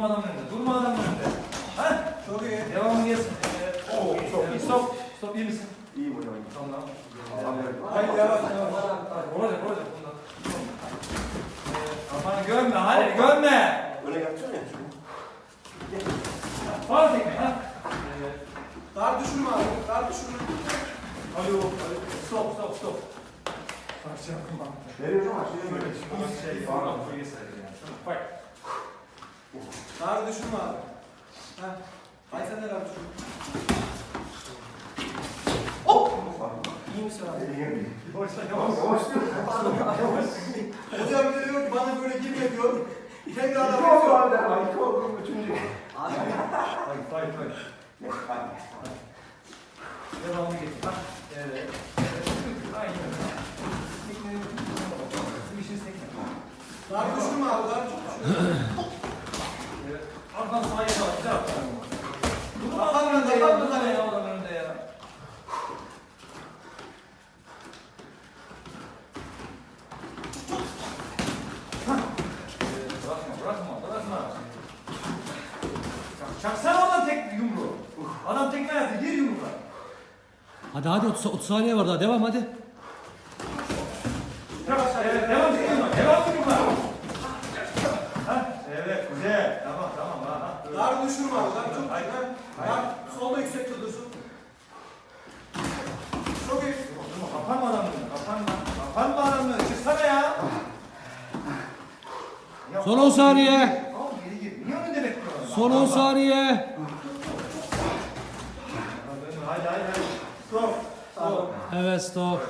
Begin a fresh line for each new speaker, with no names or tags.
Durma adamın önünde. Durma adamın önünde. Ha?
Çok iyi.
Devamı gelsin.
Oo, çok iyi.
Stop. Stop iyi misin?
İyi hocam.
Tamam.
Hayır yavaş yavaş.
Olacak olacak bundan. Kafanı gömme hadi gömme.
Öyle yapacağım ya.
Fazla ha. Evet.
Dar düşürme abi. Dar düşürme.
Alo. Stop stop stop. Parça yapma.
Veriyor hocam aşağıya böyle.
Bu şey falan
Dar düşürme abi. Ha. Ay sen de dar düşürme. İyi misin abi?
Yavaş
Yavaş
yavaş.
yavaş.
Hocam bir de diyor ki bana böyle girme diyor. Tekrar
İki
abi.
oldu abi. İki oldu. Üçüncü.
Fight fight fight. Devamı getir. Ha. Evet. Aynen. Teknenin bir şey tekne.
Dar düşürme abi. Dar düşürme.
Evet. Arkadan sağa yavaş. Güzel atlar. Durma
Kafanın
adamın
önünde
önünde
ya, durma
Durma
ya.
Bırakma, bırakma, bırakma. Çaksana oradan tek yumruğu. Adam tekme yaptı, gir yumruğa.
Hadi hadi 30, 30 saniye var daha devam hadi.
Evet, devam et yumruğa, devam et yumruğa. Ha, evet, güzel. Tamam, tamam. Ha, ha. Böyle.
Dar düşürme abi. Dar çok
Hayır.
Dar solda yüksekte dursun. Çok iyi.
Durma, Kapanma önüne, kapanma. Kapanma önüne, çıksana ya.
Son 10 saniye.
Al geri gir. Niye önünde bekliyorsun?
Son 10 saniye.
Haydi haydi haydi. Stop. Stop.
Evet stop.